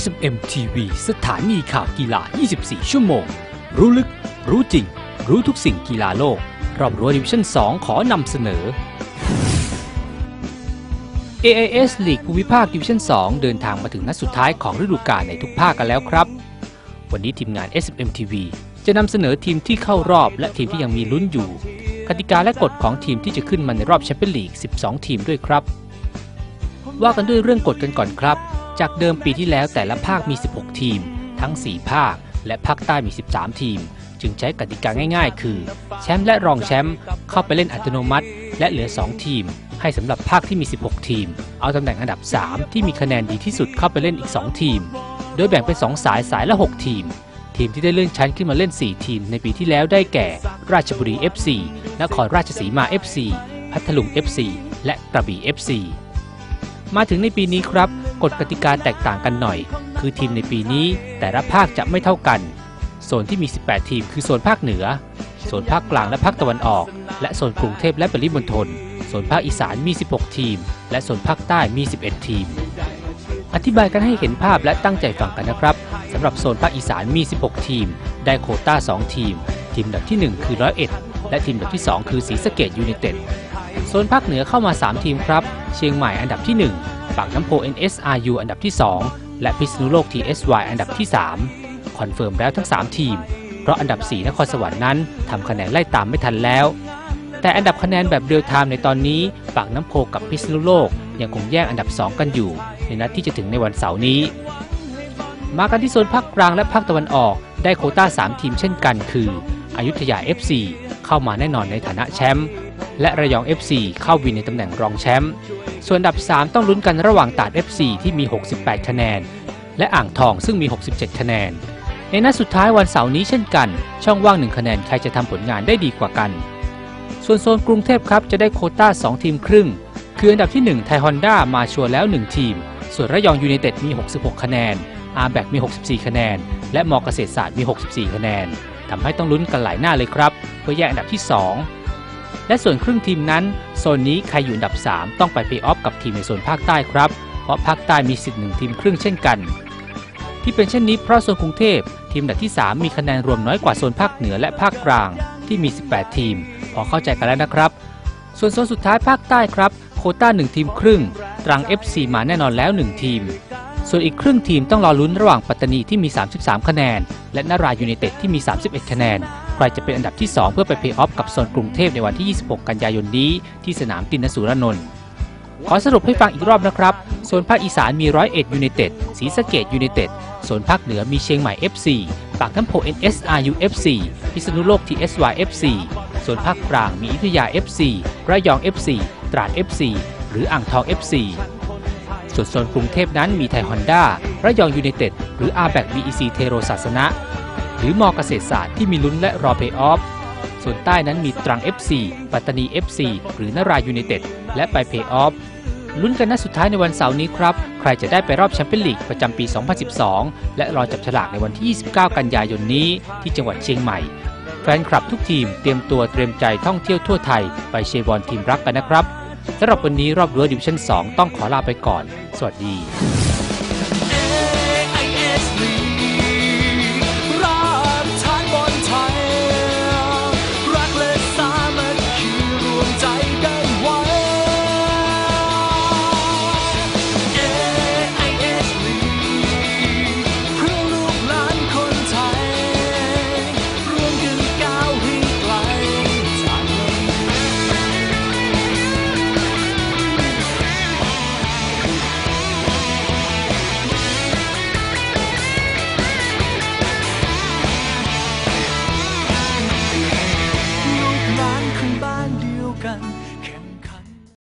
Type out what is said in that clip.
SMM TV สถานีข่าวกีฬา 24 ชั่วโมง รู้ลึก รู้จริง รู้ทุกสิ่งกีฬาโลก รอบรั้วดิวิชั่น 2 ขอนำเสนอ AIS ลีกภูมิภาคดิวิชั่น 2 เดินทางมาถึงนัดสุดท้ายของฤดูกาลในทุกภาคกันแล้วครับ วันนี้ทีมงาน SMM TV จะนำเสนอทีมที่เข้ารอบและทีมที่ยังมีลุ้นอยู่ กติกาและกฎของทีมที่จะขึ้นมาในรอบแชมเปี้ยนลีก 12 ทีมด้วยครับ ว่ากันด้วยเรื่องกฎกันก่อนครับ จากเดิมปีที่แล้วแต่ละภาคมี 16 ทีม ทั้ง 4 ภาค และภาคใต้มี 13 ทีม จึงใช้กติกาง่ายๆ คือ แชมป์และรองแชมป์เข้าไปเล่นอัตโนมัติ และเหลือ 2 ทีม ให้สำหรับภาคที่มี 16 ทีม เอาตำแหน่งอันดับ 3 ที่มีคะแนนดีที่สุดเข้าไปเล่นอีก 2 ทีม โดยแบ่งเป็น 2 สายสายละ 6 ทีม ทีมที่ได้เลื่อนชั้นขึ้นมาเล่น 4 ทีม ในปีที่แล้วได้แก่ ราชบุรี FC นครราชสีมา FC พัทลุง FC และกระบี่ FC มาถึงในปีนี้ครับกฎกติกาแตกต่างกันหน่อย คือทีมในปีนี้แต่ละภาคจะไม่เท่ากัน โซนที่มี 18 ทีมคือโซนภาคเหนือ โซนภาคกลางและภาคตะวันออก และโซนกรุงเทพและปริมณฑลโซนภาคอีสานมี 16 ทีม และโซนภาคใต้มี 11 ทีม อธิบายกันให้เห็นภาพและตั้งใจฟังกันนะครับสำหรับโซนภาคอีสานมี 16 ทีม ได้โคต้า 2 ทีม ทีมดับที่ 1 คือร้อยเอ็ดและทีมดับที่ 2 คือศรีสะเกดยูไนเต็ด โซนภาคเหนือเข้ามา 3 ทีมครับ เชียงใหม่อันดับที่ 1 ปากน้ำโพ NSRU อันดับที่ 2 และพิษณุโลก TSY อันดับที่ 3 คอนเฟิร์มแล้วทั้ง 3 ทีม เพราะอันดับ 4 นครสวรรค์นั้นทำคะแนนไล่ตามไม่ทันแล้ว แต่อันดับคะแนนแบบเรียลไทม์ในตอนนี้ ปากน้ำโพกับพิษณุโลกยังคงแย่งอันดับ 2 กันอยู่ ในนัดที่จะถึงในวันเสาร์นี้ มากันที่โซนภาคกลางและภาคตะวันออกได้โคต้า 3 ทีมเช่นกัน คืออยุธยา FC เข้ามาแน่นอนในฐานะแชมป์ และระยอง FC เข้าวินในตำแหน่งรองแชมป์ส่วนอันดับ 3 ต้องลุ้นกันระหว่างตาด FC ที่มี 68 คะแนน และอ่างทองซึ่งมี 67 คะแนน ในนัดสุดท้ายวันเสาร์นี้เช่นกัน ช่องว่าง 1 คะแนนใครจะทำผลงานได้ดีกว่ากัน ส่วนโซนกรุงเทพครับจะได้โคต้า 2 ทีมครึ่ง คืออันดับที่ 1 ไทยฮอนด้ามาชัวร์แล้ว 1 ทีม ส่วนระยองยูไนเต็ดมี 66 คะแนนอาร์แบกมี 64 คะแนน และมอเกษตรศาสตร์มี 64 คะแนนทำให้ต้องลุ้นกันหลายหน้าเลยครับ เพื่อแย่งอันดับที่ 2 และส่วนครึ่งทีมนั้นโซนนี้ใครอยู่อันดับ 3 ต้องไปเพย์ออฟกับทีมในโซนภาคใต้ครับ เพราะภาคใต้มีสิทธิ์หนึ่งทีมครึ่งเช่นกัน ที่เป็นเช่นนี้เพราะโซนกรุงเทพทีมอันดับที่ 3 มีคะแนนรวมน้อยกว่าโซนภาคเหนือและภาคกลางที่มี 18 ทีม พอเข้าใจกันแล้วนะครับ ส่วนโซนสุดท้ายภาคใต้ครับ โคต้า 1 ทีมครึ่ง ตรัง FC มาแน่นอนแล้ว 1 ทีม ส่วนอีกครึ่งทีมต้องรอลุ้นระหว่างปัตตานีที่มี 33 คะแนน และนารายูไนเต็ดที่มี 31 คะแนน รจะเป็นอันดับที่ 2 เพื่อไปเพย์ออฟกับโซนกรุงเทพในวันที่ 26 กันยายนนี้ที่สนามตินสุรนนท์ขอสรุปให้ฟังอีกรอบนะครับโซนภาคอีสานมีร้อยเอ็ดยูไนเต็ดศรีสะเกดยูไนเต็ดโซนภาคเหนือมีเชียงใหม่ FC ปากน้ำโพ NSRU FC พิษณุโลก TSY FC ส่วนภาคกลางมีอยุธยา FC ระยอง FC ตราด FC หรืออ่างทอง FC ส่วนโซนกรุงเทพนั้นมีไทยฮอนด้าระยองยูไนเต็ดหรือ r b a c VEC เทโรศาสนะ หรือมอเกษตรศาสตร์ที่มีลุ้นและรอเพย์ออฟ ส่วนใต้นั้นมีตรัง FC ปัตตานี FC หรือนารายูไนเต็ดและไปเพย์ออฟลุ้นกันนัดสุดท้ายในวันเสาร์นี้ครับ ใครจะได้ไปรอบแชมเปี้ยนลีกประจำปี 2012 และรอจับฉลากในวันที่ 29 กันยายนนี้ที่จังหวัดเชียงใหม่ แฟนคลับทุกทีมเตรียมตัวเตรียมใจท่องเที่ยวทั่วไทย ไปเชียร์บอลทีมรักกันนะครับสำหรับวันนี้รอบรั้วดิวิชั่น 2 ต้องขอลาไปก่อน สวัสดี